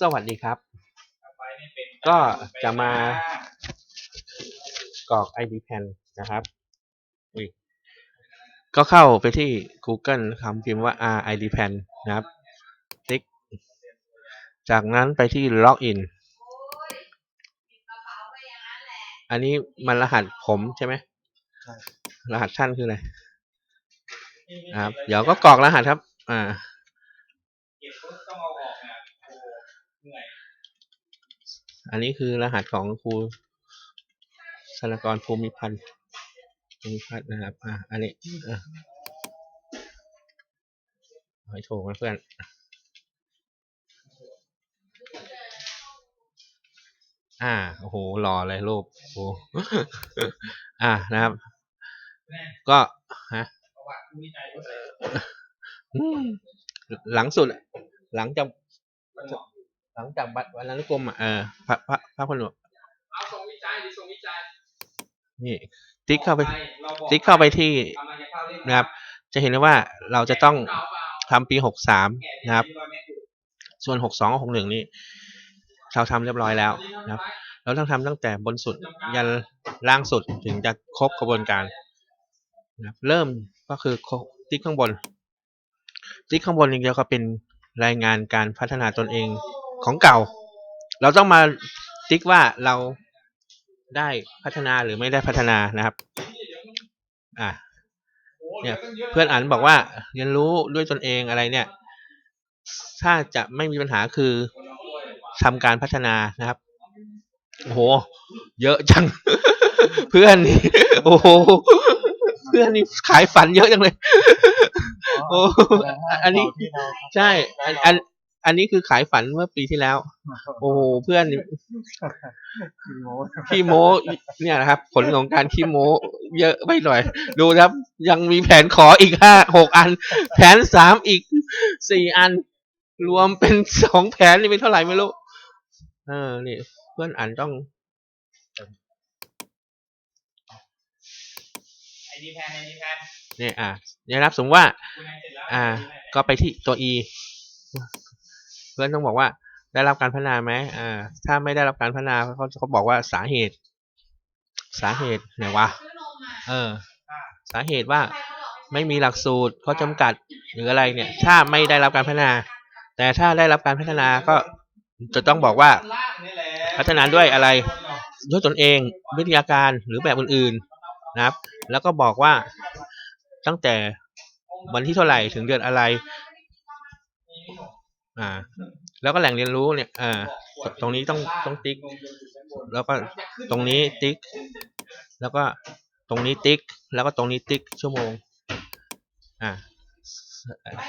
สวัสดีครับ ก็จะมากรอก ID Pan นะครับอุ๊ยก็เข้าไปที่ Google คำพิมพ์ว่า R ID Pan นะครับติ๊ก จากนั้นไปที่ Login อันนี้มันรหัสผมใช่ไหมใช่รหัสท่านคืออะไรนะครับ เดี๋ยวก็กรอกรหัสครับ อ่า เก็บปุ๊บต้องเอาออกนะโอ้เหนื่อย อันนี้คือรหัสของครูธนกรภูมิพันธ์ภูมิพัฒน์นะครับ อ่าอันนี้อะเอาให้ถูกนเพื่อนอ่า โอ้โห หล่อเลยรูปโอ้โหอ่า นะครับ ก็ ฮะประวัติผู้วิจัยก็ใส่อืมหลังสุด หลังจากมันเหมาะ ลังจากบัตรวันนั้นกรมอะเออพระพระพระพนวเอาส่งวิจัยหรือส่งวิจัยนี่ ติ๊กเข้าไปเราบอกติ๊กเข้าไปที่กำลังจะเข้าเล่นนะครับ จะเห็นได้ว่าเราจะต้องเก่าเปล่าทำปีหกสามแกนะครับที่อยเมตรอยู่ส่วนหกสองกับหกหนึ่งนี่เราทำเรียบร้อยแล้วนะครับ เราต้องทำตั้งแต่บนสุดยันล่างสุดถึงจะครบกระบวนการนะครับ เริ่มก็คือติ๊กข้างบน ติ๊กข้างบนอย่างเดียวก็เป็นรายงานการพัฒนาตนเอง ของเก่า เราต้องมาติ๊กว่าเราได้พัฒนาหรือไม่ได้พัฒนานะครับ อะโอ้เนี่ยดี๋วตั้งะเพื่อนอ่านบอกว่าเรียนรู้ด้วยตนเองอะไรเนี่ย ถ้าจะไม่มีปัญหาคือทำการพัฒนานะครับโอ้โห เยอะจัง เพื่อนนี่โอ้โหเพื่อนนี่ขายฝันเยอะจังเลยโอ้อันนี้ที่เราใช่ อัน อันอันนี้คือขายฝันเมื่อปีที่แล้ว โอ้โหเพื่อนนี่คีโมขี้โม้เนี่ยนะครับ ผลของการขี้โม้เยอะไม่หน่อย ดูนะครับ ยังมีแผนขออีกห้าหกอัน แผนสามอีกสี่อัน รวมเป็นสองแผนนี่เป็นเท่าไหร่ไม่รู้เออนี่ เพื่อนอ่านต้องไอดีแพนไอดีแพนเนี่ยอะเนี่ยนะครับสมมติว่าคุณนายเสร็จแล้วอ่า ก็ไปที่ตัว e เพื่อนต้องบอกว่าได้รับการพัฒนาไหมอ่า ถ้าไม่ได้รับการพัฒนาเขาเขาบอกว่าสาเหตุ สาเหตุไหนวะ เออ สาเหตุว่าไม่มีหลักสูตรข้อจำกัดหรืออะไรเนี่ย ถ้าไม่ได้รับการพัฒนา แต่ถ้าได้รับการพัฒนาก็จะต้องบอกว่า พัฒนาด้วยอะไรด้วยตนเองวิทยาการหรือแบบอื่นๆนะครับ แล้วก็บอกว่าตั้งแต่วันที่เท่าไหร่ถึงเดือนอะไร อ่า แล้วก็แหล่งเรียนรู้เนี่ย อ่า ตรงนี้ต้องต้องติ๊ก แล้วก็ตรงนี้ติ๊ก แล้วก็ตรงนี้ติ๊ก แล้วก็ตรงนี้ติ๊กชั่วโมง อ่า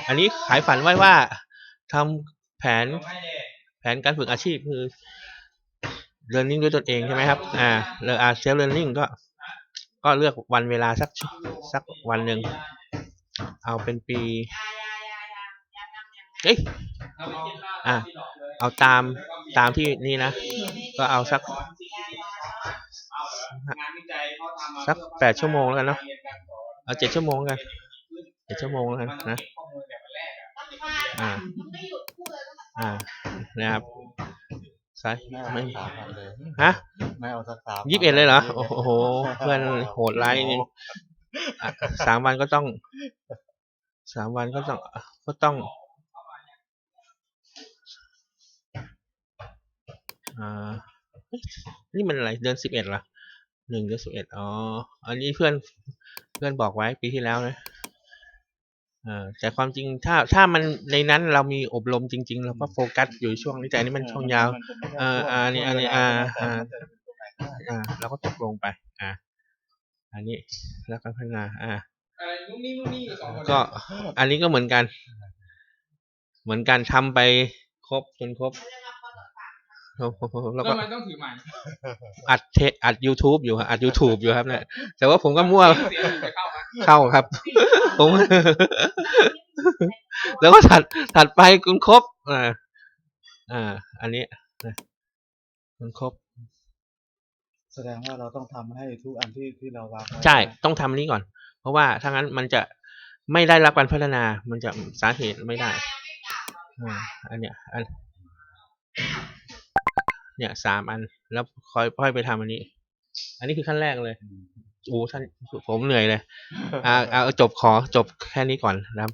อันนี้ขายฝันไว้ว่าทำแผนให้เลยแผนการฝึกอาชีพคือ learning ด้วยตนเองใช่ไหมครับ อ่าเลือก self learning ก็ ก็เลือกวันเวลาสักชั่วสักวันหนึ่ง เอาเป็นปีเอ้ยเอาไปกินเหล้าอะที่ดอกเลยเอาตามตามที่นี่นะ ก็เอาสักเอาเหรองานวิจัยเขาทำมาสักเพื่อแปดชั่วโมงแล้วกันเนอะรียการสอนเอาเจ็ดชั่วโมงแล้วกันเจ็ดชั่วโมงแล้วกันมันต้องนะเก็บข้อมูลแบบแรกอะอ่าอ่านะครับสายไม่ไม่เอาสักสามวันเลยฮะไม่เอาสักสามยี่สิบเอ็ดเลยเหรอโอ้โหเพื่อนโหดร้ายนี่อะสามวันก็ต้องสามวันก็ต้องก็ต้อง อ่าเฮ้ยนี่มันอะไรเดือนสิบเอ็ดเหรอหนึ่งเดือนสิบเอ็ดอ๋อ อันนี้เพื่อนเพื่อนบอกไว้ปีที่แล้วนะอ่าแต่ความจริงถ้าถ้ามันในนั้นเรามีอบรมจริง ๆ เราก็โฟกัสอยู่ช่วงนี้แต่อันนี้มันช่วงยาวอ่าอ่านี่อันนี้อ่าอ่าอ่าเราก็ตกลงไป อ่า อันนี้แล้วก็พัฒนาอ่าอะไรนุ่มนิ่มนุ่มนิ่มอยู่สองคนก็อันนี้ก็เหมือนกัน เหมือนกันทำไปครบจนครบ แล้วแล้วก็มันต้องถือใหม่อัดเทปอัด YouTube อยู่ครับอัด YouTube อยู่ครับเนี่ยแต่ว่าผมก็มั่วเสียงจะเข้ามาเข้าครับ ผม แล้วก็ถัดถัดไปคุณครบอ่าอ่า อันนี้นะคุณครบแสดงว่าเราต้องทำให้ทุกอันที่ที่เราวางไว้ใช่ต้องทำนี้ก่อน เพราะว่าถ้างั้นมันจะไม่ได้รับการพัฒนา มันจะสาเหตุไม่ได้อ่าอันเนี้ยอัน เนี่ยสามอัน แล้วค่อยค่อยไปทำอันนี้ อันนี้คือขั้นแรกเลยโอ้ท่านผมเหนื่อยเลย อ่าเอาจบขอจบแค่นี้ก่อนนะครับ